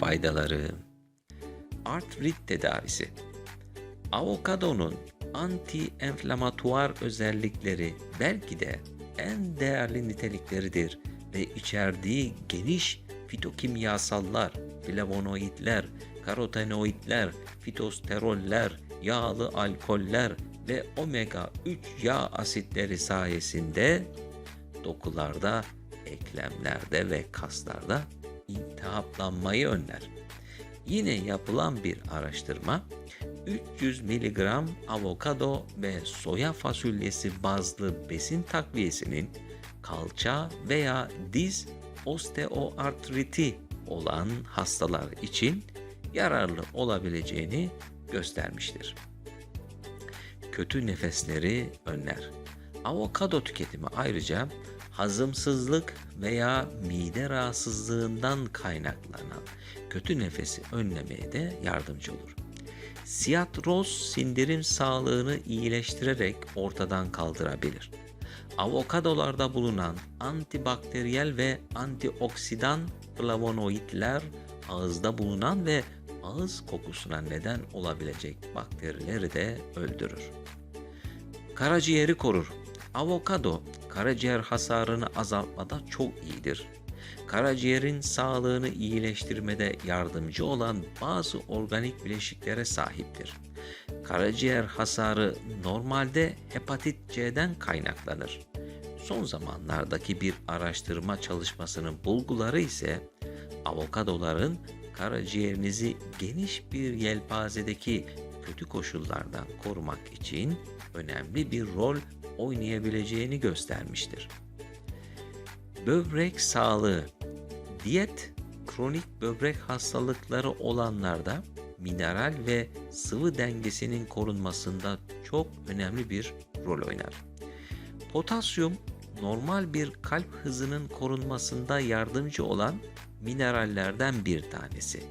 faydaları. Artrit tedavisi. Avokadonun anti-enflamatuar özellikleri belki de en değerli nitelikleridir ve içerdiği geniş fitokimyasallar, flavonoidler, karotenoidler, fitosteroller, yağlı alkoller ve omega 3 yağ asitleri sayesinde dokularda, eklemlerde ve kaslarda iltihaplanmayı önler. Yine yapılan bir araştırma 300 mg avokado ve soya fasulyesi bazlı besin takviyesinin kalça veya diz osteoartriti olan hastalar için yararlı olabileceğini göstermiştir. Kötü nefesleri önler. Avokado tüketimi ayrıca hazımsızlık veya mide rahatsızlığından kaynaklanan kötü nefesi önlemeye de yardımcı olur. Siyatroz sindirim sağlığını iyileştirerek ortadan kaldırabilir. Avokadolarda bulunan antibakteriyel ve antioksidan flavonoidler ağızda bulunan ve ağız kokusuna neden olabilecek bakterileri de öldürür. Karaciğeri korur. Avokado karaciğer hasarını azaltmada çok iyidir. Karaciğerin sağlığını iyileştirmede yardımcı olan bazı organik bileşiklere sahiptir. Karaciğer hasarı normalde hepatit C'den kaynaklanır. Son zamanlardaki bir araştırma çalışmasının bulguları ise avokadoların karaciğerinizi geniş bir yelpazedeki kötü koşullardan korumak için önemli bir rol oynayabileceğini göstermiştir. Böbrek sağlığı Diyet kronik böbrek hastalıkları olanlarda mineral ve sıvı dengesinin korunmasında çok önemli bir rol oynar. Potasyum normal bir kalp hızının korunmasında yardımcı olan minerallerden bir tanesi.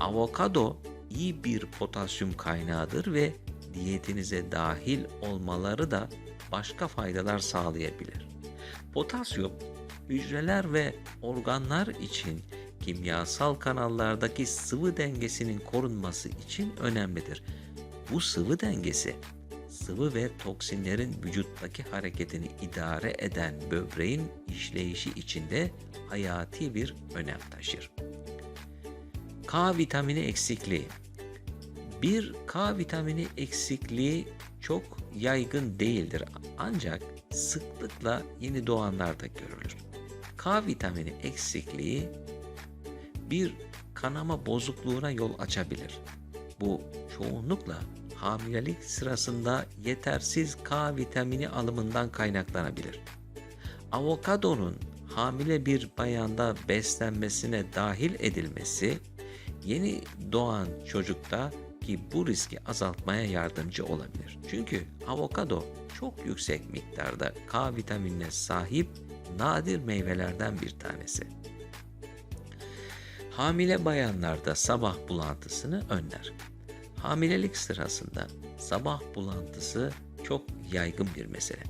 Avokado iyi bir potasyum kaynağıdır ve diyetinize dahil olmaları da başka faydalar sağlayabilir. Potasyum hücreler ve organlar için kimyasal kanallardaki sıvı dengesinin korunması için önemlidir. Bu sıvı dengesi sıvı ve toksinlerin vücuttaki hareketini idare eden böbreğin işleyişi içinde hayati bir önem taşır. K vitamini eksikliği Bir K vitamini eksikliği çok yaygın değildir ancak sıklıkla yeni doğanlarda görülür. K vitamini eksikliği bir kanama bozukluğuna yol açabilir. Bu çoğunlukla hamilelik sırasında yetersiz K vitamini alımından kaynaklanabilir. Avokadonun hamile bir bayanda beslenmesine dahil edilmesi yeni doğan çocukta ki bu riski azaltmaya yardımcı olabilir. Çünkü avokado çok yüksek miktarda K vitaminine sahip nadir meyvelerden bir tanesi. Hamile bayanlarda sabah bulantısını önler. Hamilelik sırasında sabah bulantısı çok yaygın bir mesele.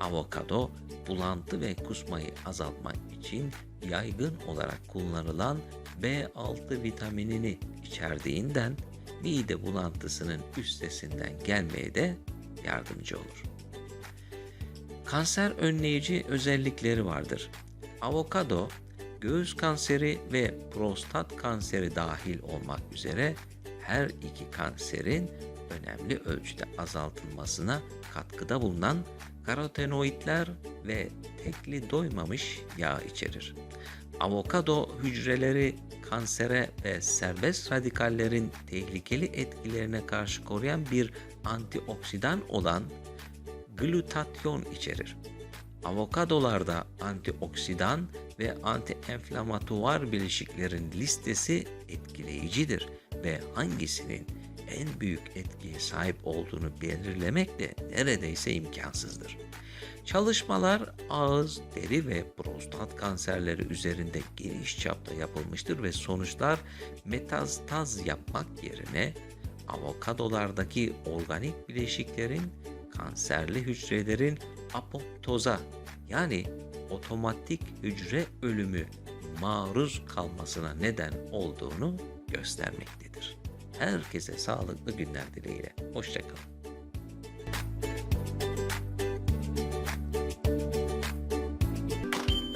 Avokado bulantı ve kusmayı azaltmak için yaygın olarak kullanılan B6 vitaminini içerdiğinden mide bulantısının üstesinden gelmeye de yardımcı olur. Kanser önleyici özellikleri vardır. Avokado, göğüs kanseri ve prostat kanseri dahil olmak üzere her iki kanserin önemli ölçüde azaltılmasına katkıda bulunan karotenoidler ve tekli doymamış yağ içerir. Avokado hücreleri kansere ve serbest radikallerin tehlikeli etkilerine karşı koruyan bir antioksidan olan glutatyon içerir. Avokadolarda antioksidan ve antienflamatuar bileşiklerin listesi etkileyicidir ve hangisinin en büyük etkiye sahip olduğunu belirlemek de neredeyse imkansızdır. Çalışmalar ağız, deri ve prostat kanserleri üzerinde geniş çapta yapılmıştır ve sonuçlar metastaz yapmak yerine avokadolardaki organik bileşiklerin kanserli hücrelerin apoptoza yani otomatik hücre ölümü maruz kalmasına neden olduğunu göstermektedir. Herkese sağlıklı günler dileğiyle. Hoşçakalın.